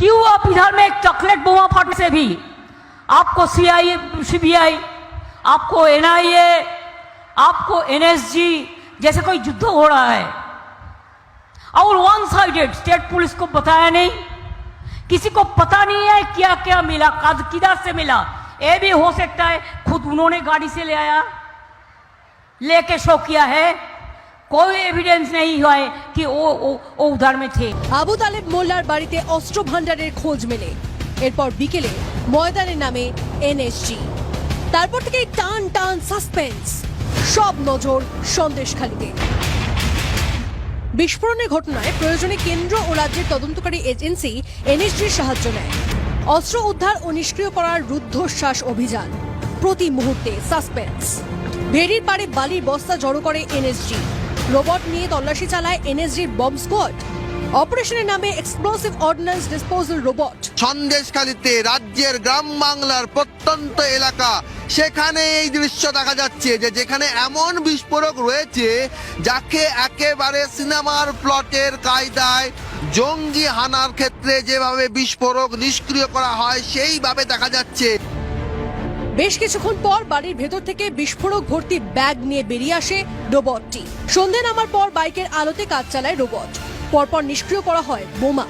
क्यों आप इधर में एक चॉकलेट बोमा फट से भी आपको सीआई सीबीआई आपको एनआईए आपको एनएसजी जैसे कोई युद्ध हो रहा है और वन साइडेड स्टेट पुलिस को बताया नहीं किसी को पता नहीं है क्या क्या मिला कद किधर से मिला ये भी हो सकता है खुद उन्होंने गाड़ी से ले आया लेके शो किया है कोई एविडेंस नहीं हुआ है कि वो वो, वो उधर में थे আবু তালেব মোল্লার বাড়িতে অস্ত্র ভান্ডারের খোঁজ মেলে এরপর বিকেলে ময়দানে নামে এনএসজি তারপর থেকেই টান টান সাসপেন্স সব নজর সন্দেশখালিতে বিস্ফোরণের ঘটনায় প্রয়োজনে কেন্দ্র ও রাজ্যের তদন্তকারী এজেন্সি এনএসজির সাহায্য নেয় অস্ত্র উদ্ধার ও নিষ্ক্রিয় করার রুদ্ধশ্বাস অভিযান প্রতি মুহূর্তে সাসপেন্স ভেরির পাড়ে বালির বস্তা জড়ো করে এনএসজি রোবট নিয়ে তল্লাশি চালায় এনএসজির বম্ব স্কোয়াড। অপারেশনের নামে এক্সপ্লোসিভ অর্ডিন্যান্স ডিসপোজাল রোবট সন্দেশখালিতে রাজ্যের গ্রাম বাংলার প্রত্যন্ত এলাকা। সেখানে এই দৃশ্য দেখা যাচ্ছে যে যেখানে এমন বিস্ফোরক রয়েছে, যাকে একেবারে সিনেমার প্লটের কায়দায় জঙ্গি হানার ক্ষেত্রে যেভাবে বিস্ফোরক নিষ্ক্রিয় করা হয়, সেইভাবে দেখা যাচ্ছে। বেশ কিছুক্ষণ পর বাড়ির ভেতর থেকে বিস্ফোরক ভর্তি ব্যাগ নিয়ে বেরিয়ে আসে রোবটটি। সন্ধে নামার পর বাইকের আলোতে কাজ চালায় রোবট। পরপর নিষ্ক্রিয় করা হয় বোমা।